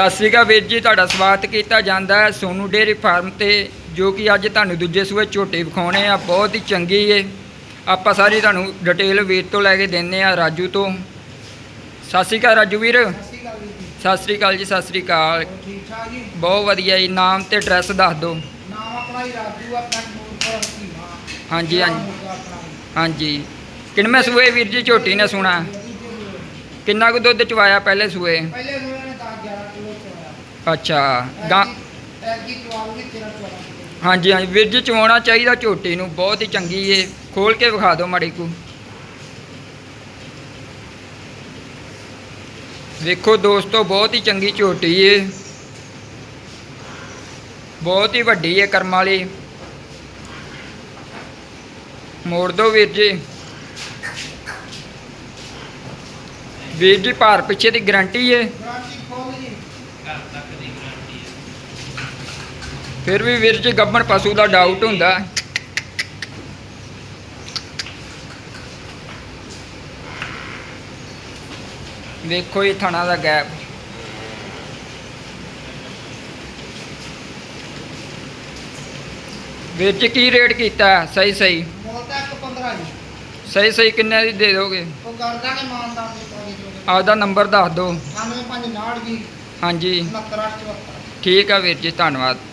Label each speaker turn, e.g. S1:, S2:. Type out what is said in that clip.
S1: ਸਤਿ ਸ੍ਰੀ ਅਕਾਲ ਵੀਰ ਜੀ ਤੁਹਾਡਾ ਸਵਾਗਤ ਕੀਤਾ ਜਾਂਦਾ ਹੈ ਸੋਨੂ ਡੇਅਰੀ ਫਾਰਮ ਤੇ ਜੋ ਕਿ ਅੱਜ ਤੁਹਾਨੂੰ ਦੂਜੇ ਸੂਏ ਝੋਟੇ ਵਿਖਾਉਣੇ ਆ ਬਹੁਤ ਹੀ ਚੰਗੀ ਏ। ਆਪਾਂ ਸਾਰੀ ਤੁਹਾਨੂੰ ਡਿਟੇਲ ਵੀਰ ਤੋਂ ਲੈ ਕੇ ਦਿੰਨੇ ਆ ਰਾਜੂ ਤੋਂ। ਸਤਿ ਸ੍ਰੀ ਅਕਾਲ ਰਾਜੂ ਵੀਰ।
S2: ਸਤਿ ਸ਼੍ਰੀ ਅਕਾਲ
S1: ਜੀ। ਸਤਿ ਸ੍ਰੀ ਅਕਾਲ ਬਹੁਤ ਵਧੀਆ ਜੀ ਨਾਮ ਤੇ ਐਡਰੈਸ ਦੱਸ ਦਿਓ।
S2: ਨਾਮ ਆਪਣਾ ਹੀ ਰਾਜੂ ਨੂਰਪੁਰ
S1: ਹਾਂਜੀ, ਹਾਂਜੀ। ਹਾਂਜੀ। ਕਿੰਨਵੇਂ ਸੂਏ ਵੀਰ ਜੀ ਝੋਟੀ ਨੇ ਸੁਣਾ? ਕਿੰਨਾ ਕੁ ਦੁੱਧ ਚਵਾਇਆ ਪਹਿਲੇ ਸੂਏ?
S2: ਪਹਿਲੇ
S1: ਅੱਛਾ ਗਾਂ
S2: ਐਗੀ ਚਵਾਲ ਵੀ ਤੇਰਾ ਚੋਇਆ
S1: ਹਾਂਜੀ ਹਾਂਜੀ ਵੀਰ ਜੀ ਚਵਾਉਣਾ ਚਾਹੀਦਾ ਝੋਟੀ ਨੂੰ ਬਹੁਤ ਹੀ ਚੰਗੀ ਏ। ਖੋਲ ਕੇ ਵਿਖਾ ਦਿਓ ਮਾੜੀ ਕੁ। ਵੇਖੋ ਦੋਸਤੋ ਬਹੁਤ ਹੀ ਚੰਗੀ ਝੋਟੀ ਏ। ਬਹੁਤ ਹੀ ਵੱਡੀ ਏ ਕਰਮ ਵਾਲੀ। ਮੋੜ ਦਿਓ ਵੀਰ ਜੀ। ਵੀਰ ਜੀ ਭਾਰ ਪਿੱਛੇ ਦੀ ਗਰੰਟੀ ਏ।
S2: ਗਾਰੰਟੀ ਖੋਲ ਜੀ
S1: ਫਿਰ ਵੀ ਵੀਰ ਜੀ ਗੱਭਣ ਪਸ਼ੂ ਦਾ ਡਾਊਟ ਹੁੰਦਾ। ਵੇਖੋ ਇਹ ਥਣਾ ਦਾ ਗੈਪ। ਜੀ ਕੀ ਰੇਟ ਕੀਤਾ? ਸਹੀ ਸਹੀ।
S2: ਮੋਲ ਤੱਕ 15 ਜੀ।
S1: ਸਹੀ ਸਹੀ ਕਿੰਨੇ ਦੀ ਦੇ ਦੋਗੇ?
S2: ਉਹ ਕਰ ਦਾਂਗੇ ਮਾਨਦਾਰ ਦੀ
S1: ਆਪਦਾ ਨੰਬਰ ਦੱਸ ਦਿਓ।
S2: 95 5 ਜੀ।
S1: ਹਾਂਜੀ।
S2: 69 74
S1: ਠੀਕ ਆ ਵੀਰ ਜੀ ਧੰਨਵਾਦ।